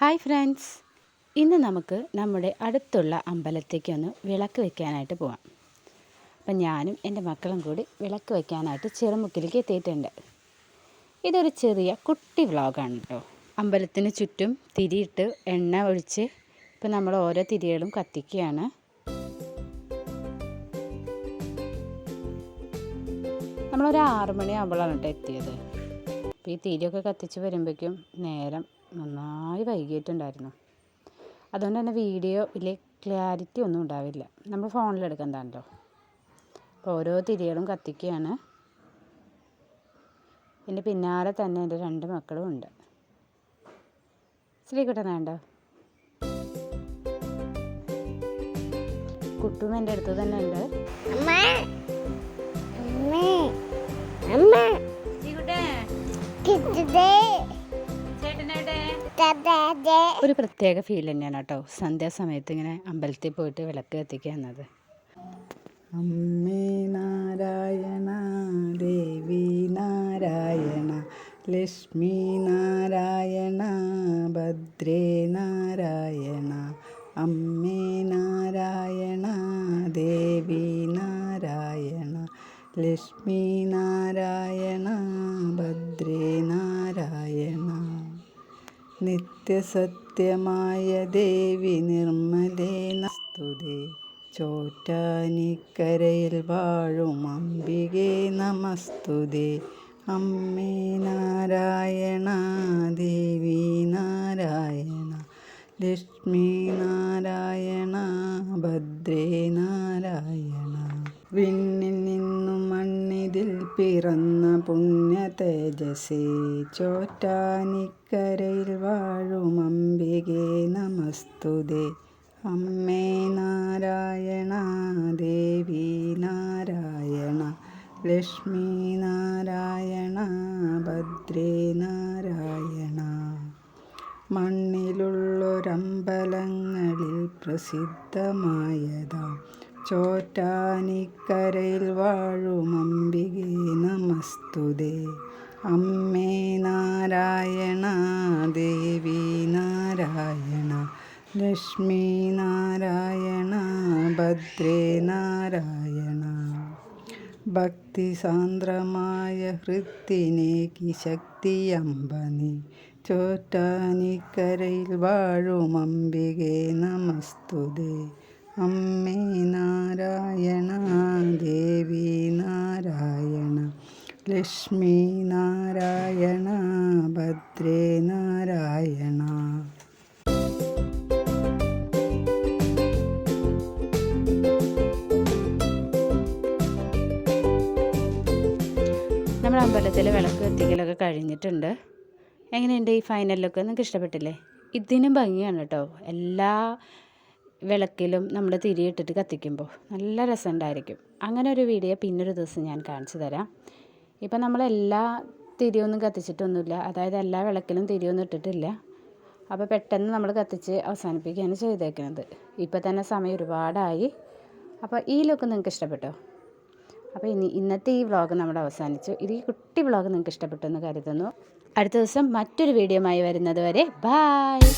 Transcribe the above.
Hi friends. ഇന്ന് നമുക്ക് നമ്മുടെ അടുത്തുള്ള അമ്പലത്തേക്കൊന്ന് വിളക്ക് വെക്കാനായിട്ട് പോവാം. അപ്പം ഞാനും എന്റെ മക്കളും കൂടി വിളക്ക് വെക്കാനായിട്ട് ചെറുമുക്കിലേക്ക് എത്തിയിട്ടുണ്ട്. ഇതൊരു ചെറിയ കുട്ടി വ്ളോഗാണ് കേട്ടോ. അമ്പലത്തിന് ചുറ്റും തിരിയിട്ട് എണ്ണ ഒഴിച്ച് ഇപ്പം നമ്മൾ ഓരോ തിരികളും കത്തിക്കുകയാണ്. നമ്മളൊരു ആറു മണിയാകുമ്പോഴാണ് കേട്ടോ എത്തിയത്. അപ്പോൾ ഈ തിരിയൊക്കെ കത്തിച്ച് വരുമ്പോഴേക്കും നേരം നന്നായി വൈകിയിട്ടുണ്ടായിരുന്നു. അതുകൊണ്ട് തന്നെ വീഡിയോ വലിയ ക്ലാരിറ്റി ഒന്നും ഉണ്ടാവില്ല. നമ്മൾ ഫോണിലെടുക്കുന്നതാണല്ലോ അപ്പോൾ ഓരോ തിരികളും കത്തിക്കുകയാണ്. എന്റെ പിന്നാലെ തന്നെ എന്റെ രണ്ട് മക്കളും ഉണ്ട്. ശ്രീകുട്ടൻ വേണ്ട? കുട്ടും എന്റെ അടുത്ത് തന്നെ ഉണ്ട്. അമ്മ. ഒരു പ്രത്യേക ഫീൽ തന്നെയാണ് കേട്ടോ. സന്ധ്യാസമയത്ത് ഇങ്ങനെ അമ്പലത്തിൽ പോയിട്ട് വിളക്ക് കത്തിക്കുക എന്നത്. അമ്മേ നാരായണ ദേവി നാരായണ ലക്ഷ്മി നാരായണ ഭദ്രേ നാരായണ അമ്മേ നാരായണ ദേവി നാരായണ ലക്ഷ്മി നാരായണ ഭദ്രേ നാരായണ. നിത്യസത്യമായ ദേവി നിർമ്മലേ നസ്തുതേ. ചോറ്റാനിക്കരയിൽ വാഴും അംബികേ നമസ്തുതേ. അമ്മേ നാരായണ ദേവി നാരായണ ലക്ഷ്മി നാരായണ ഭദ്രേ നാരായണ. വിണ്ണി പിറന്ന പുണ്യ തേജസേ ചോറ്റാനിക്കരയിൽ വാഴും അംബികേ നമസ്തുതേ. അമ്മേ നാരായണ ദേവി നാരായണ ലക്ഷ്മി നാരായണ ഭദ്രേ നാരായണ. മണ്ണിലുള്ളൊരമ്പലങ്ങളിൽ പ്രസിദ്ധമായതാം ചോറ്റാനിക്കരയിൽ വാഴും അംബികേ നമസ്തുതേ. അമ്മേ നാരായണ ദേവി നാരായണ. ലക്ഷ്മി നാരായണ ഭദ്രേ നാരായണ. ഭക്തി സാന്ദ്രമായ ഹൃത്തിനേക്ക് ശക്തിയമ്പനി ചോറ്റാനിക്കരയിൽ വാഴും അംബികേ നമസ്തുതേ. അമ്മേ നാരായണ ദേവി നാരായണ ലക്ഷ്മി നാരായണ ഭദ്രേ നാരായണ. നമ്മുടെ അമ്പലത്തിൽ വിളക്ക് കത്തിക്കലൊക്കെ കഴിഞ്ഞിട്ടുണ്ട്. എങ്ങനെയുണ്ട് ഈ ഫൈനൽ ലുക്ക് നിങ്ങൾക്ക് ഇഷ്ടപ്പെട്ടില്ലേ? ഇതിനും ഭംഗിയാണ് കേട്ടോ. എല്ലാ വിളക്കിലും നമ്മൾ തിരിയിട്ടിട്ട് കത്തിക്കുമ്പോൾ നല്ല രസമുണ്ടായിരിക്കും. അങ്ങനെ ഒരു വീഡിയോ പിന്നൊരു ദിവസം ഞാൻ കാണിച്ചു തരാം. ഇപ്പം നമ്മളെല്ലാ തിരിയൊന്നും കത്തിച്ചിട്ടൊന്നുമില്ല. അതായത് എല്ലാ വിളക്കിലും തിരിയൊന്നും ഇട്ടിട്ടില്ല. അപ്പോൾ പെട്ടെന്ന് നമ്മൾ കത്തിച്ച് അവസാനിപ്പിക്കുകയാണ് ചെയ്തേക്കുന്നത്. ഇപ്പോൾ തന്നെ സമയം ഒരുപാടായി. അപ്പോൾ ഈ ലുക്ക് നിങ്ങൾക്ക് ഇഷ്ടപ്പെട്ടോ? അപ്പോൾ ഇനി ഇന്നത്തെ ഈ വ്ളോഗ് നമ്മൾ അവസാനിച്ചു. ഇത് ഈ കുട്ടി വ്ളോഗ് നിങ്ങൾക്ക് ഇഷ്ടപ്പെട്ടു എന്ന് കരുതുന്നു. അടുത്ത ദിവസം മറ്റൊരു വീഡിയോയുമായി വരുന്നത് വരെ ബായ്